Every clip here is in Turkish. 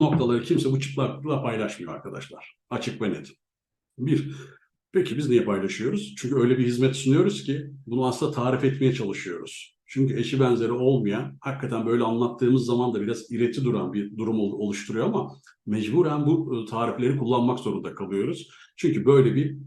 noktaları kimse bu çıplaklıkla paylaşmıyor arkadaşlar. Açık ve net. Bir, peki biz niye paylaşıyoruz? Çünkü öyle bir hizmet sunuyoruz ki bunu aslında tarif etmeye çalışıyoruz. Çünkü eşi benzeri olmayan, hakikaten böyle anlattığımız zaman da biraz ireti duran bir durum ol- oluşturuyor ama mecburen bu e, tarifleri kullanmak zorunda kalıyoruz. Çünkü böyle bir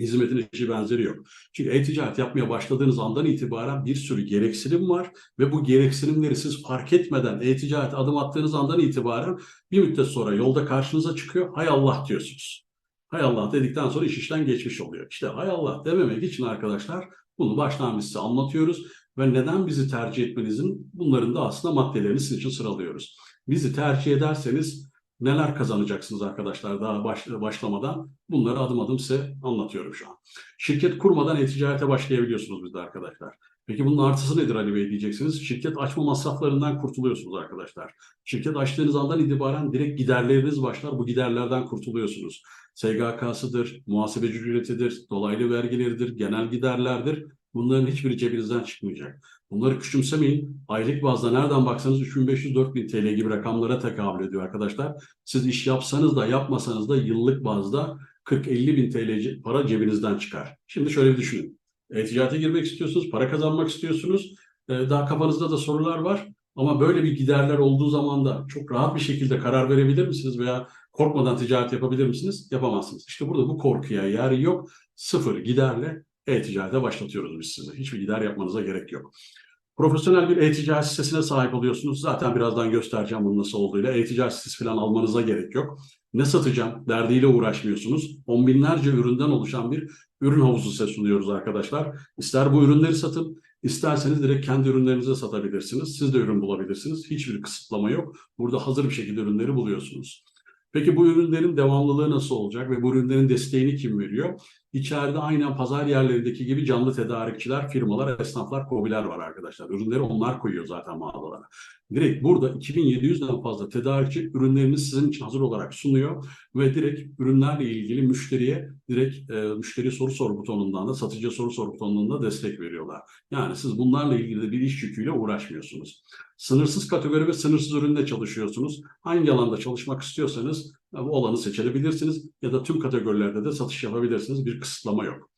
hizmetin eşi benzeri yok. Çünkü e-ticaret yapmaya başladığınız andan itibaren bir sürü gereksinim var ve bu gereksinimleri siz fark etmeden e-ticaret adım attığınız andan itibaren bir müddet sonra yolda karşınıza çıkıyor. Hay Allah diyorsunuz. Hay Allah dedikten sonra iş işten geçmiş oluyor. İşte hay Allah dememek için arkadaşlar bunu baştan biz size anlatıyoruz ve neden bizi tercih etmenizin bunların da aslında maddelerini sizin için sıralıyoruz. Bizi tercih ederseniz neler kazanacaksınız arkadaşlar daha baş, başlamadan bunları adım adım size anlatıyorum şu an. Şirket kurmadan e-ticarete başlayabiliyorsunuz bizde arkadaşlar. Peki bunun artısı nedir Ali Bey diyeceksiniz. Şirket açma masraflarından kurtuluyorsunuz arkadaşlar. Şirket açtığınız andan itibaren direkt giderleriniz başlar. Bu giderlerden kurtuluyorsunuz. SGK'sıdır, muhasebeci ücretidir, dolaylı vergileridir, genel giderlerdir. Bunların hiçbiri cebinizden çıkmayacak. Bunları küçümsemeyin. Aylık bazda nereden baksanız 3500-4000 TL gibi rakamlara tekabül ediyor arkadaşlar. Siz iş yapsanız da yapmasanız da yıllık bazda 40-50 bin TL para cebinizden çıkar. Şimdi şöyle bir düşünün. E-ticarete girmek istiyorsunuz, para kazanmak istiyorsunuz. Ee, Daha kafanızda da sorular var. Ama böyle bir giderler olduğu zaman da çok rahat bir şekilde karar verebilir misiniz veya korkmadan ticaret yapabilir misiniz? Yapamazsınız. İşte burada bu korkuya yer yok. Sıfır giderle e-ticarete başlatıyoruz biz sizi. Hiçbir gider yapmanıza gerek yok. Profesyonel bir e-ticaret sitesine sahip oluyorsunuz. Zaten birazdan göstereceğim bunun nasıl olduğuyla. E-ticaret sitesi falan almanıza gerek yok. Ne satacağım derdiyle uğraşmıyorsunuz. On binlerce üründen oluşan bir ürün havuzu size sunuyoruz arkadaşlar. İster bu ürünleri satın, isterseniz direkt kendi ürünlerinizi satabilirsiniz. Siz de ürün bulabilirsiniz. Hiçbir kısıtlama yok. Burada hazır bir şekilde ürünleri buluyorsunuz. Peki bu ürünlerin devamlılığı nasıl olacak ve bu ürünlerin desteğini kim veriyor? İçeride aynen pazar yerlerindeki gibi canlı tedarikçiler, firmalar, esnaflar, kobiler var arkadaşlar. Ürünleri onlar koyuyor zaten mağazalara. Direkt burada 2700'den fazla tedarikçi ürünlerini sizin için hazır olarak sunuyor ve direkt ürünlerle ilgili müşteriye direkt e, müşteri soru sor butonundan da satıcı soru sor butonundan da destek veriyorlar. Yani siz bunlarla ilgili de bir iş yüküyle uğraşmıyorsunuz. Sınırsız kategori ve sınırsız üründe çalışıyorsunuz. Hangi alanda çalışmak istiyorsanız bu alanı seçebilirsiniz ya da tüm kategorilerde de satış yapabilirsiniz. Bir kısıtlama yok.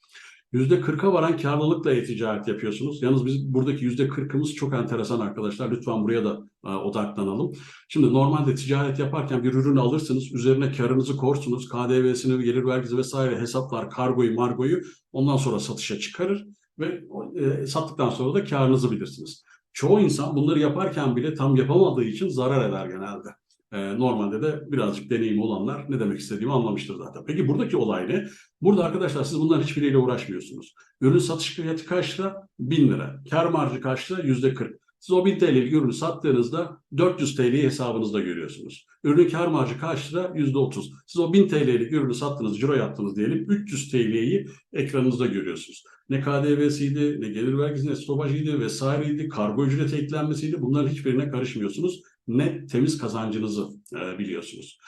%40'a varan karlılıkla e-ticaret yapıyorsunuz. Yalnız biz buradaki %40'ımız çok enteresan arkadaşlar. Lütfen buraya da e, odaklanalım. Şimdi normalde ticaret yaparken bir ürünü alırsınız. Üzerine karınızı korsunuz. KDV'sini, gelir vergisi vesaire hesaplar, kargoyu, margoyu ondan sonra satışa çıkarır ve e, sattıktan sonra da karınızı bilirsiniz. Çoğu insan bunları yaparken bile tam yapamadığı için zarar eder genelde. E, normalde de birazcık deneyimi olanlar ne demek istediğimi anlamıştır zaten. Peki buradaki olay ne? Burada arkadaşlar siz bunların hiçbiriyle uğraşmıyorsunuz. Ürün satış fiyatı kaç lira? 1000 lira. Kar marjı kaç lira? %40. Siz o 1000 TL'lik ürünü sattığınızda 400 TL'yi hesabınızda görüyorsunuz. Ürünün kar marjı kaç lira? %30. Siz o 1000 TL'lik ürünü sattınız, ciro yaptınız diyelim. 300 TL'yi ekranınızda görüyorsunuz. Ne KDV'siydi, ne gelir vergisi, ne stopajıydı vesaireydi, kargo ücreti eklenmesiydi. Bunların hiçbirine karışmıyorsunuz. Ne temiz kazancınızı e, biliyorsunuz.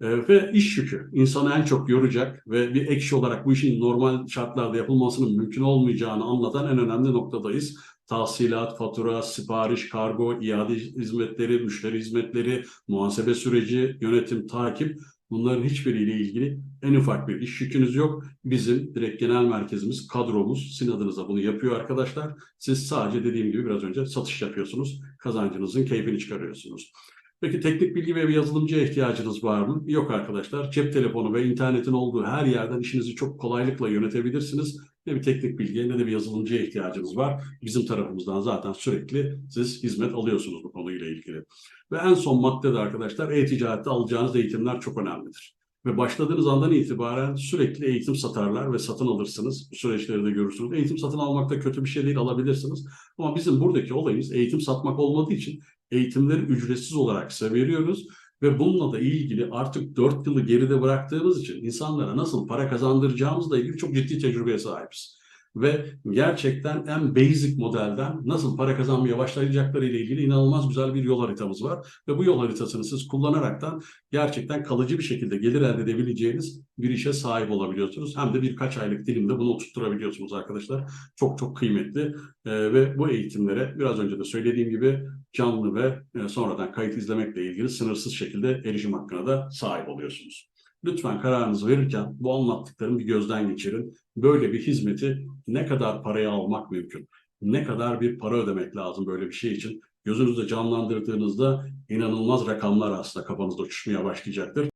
E, ve iş yükü insanı en çok yoracak ve bir ekşi olarak bu işin normal şartlarda yapılmasının mümkün olmayacağını anlatan en önemli noktadayız. Tahsilat, fatura, sipariş, kargo, iade hizmetleri, müşteri hizmetleri, muhasebe süreci, yönetim, takip bunların hiçbiriyle ilgili en ufak bir iş yükünüz yok. Bizim direkt genel merkezimiz, kadromuz sizin adınıza bunu yapıyor arkadaşlar. Siz sadece dediğim gibi biraz önce satış yapıyorsunuz. Kazancınızın keyfini çıkarıyorsunuz. Peki teknik bilgi ve bir yazılımcıya ihtiyacınız var mı? Yok arkadaşlar. Cep telefonu ve internetin olduğu her yerden işinizi çok kolaylıkla yönetebilirsiniz. Ne bir teknik bilgiye ne de bir yazılımcıya ihtiyacınız var. Bizim tarafımızdan zaten sürekli siz hizmet alıyorsunuz bu konuyla ilgili. Ve en son maddede arkadaşlar e-ticarette alacağınız eğitimler çok önemlidir. Ve başladığınız andan itibaren sürekli eğitim satarlar ve satın alırsınız. Bu süreçleri de görürsünüz. Eğitim satın almak da kötü bir şey değil alabilirsiniz. Ama bizim buradaki olayımız eğitim satmak olmadığı için eğitimleri ücretsiz olarak size veriyoruz. Ve bununla da ilgili artık 4 yılı geride bıraktığımız için insanlara nasıl para kazandıracağımızla ilgili çok ciddi tecrübeye sahibiz. Ve gerçekten en basic modelden nasıl para kazanmaya başlayacakları ile ilgili inanılmaz güzel bir yol haritamız var. Ve bu yol haritasını siz kullanaraktan gerçekten kalıcı bir şekilde gelir elde edebileceğiniz bir işe sahip olabiliyorsunuz. Hem de birkaç aylık dilimde bunu oturtturabiliyorsunuz arkadaşlar. Çok çok kıymetli. Ee, ve bu eğitimlere biraz önce de söylediğim gibi canlı ve e, sonradan kayıt izlemekle ilgili sınırsız şekilde erişim hakkına da sahip oluyorsunuz. Lütfen kararınızı verirken bu anlattıklarımı bir gözden geçirin. Böyle bir hizmeti ne kadar paraya almak mümkün? Ne kadar bir para ödemek lazım böyle bir şey için? Gözünüzde canlandırdığınızda inanılmaz rakamlar aslında kafanızda uçuşmaya başlayacaktır.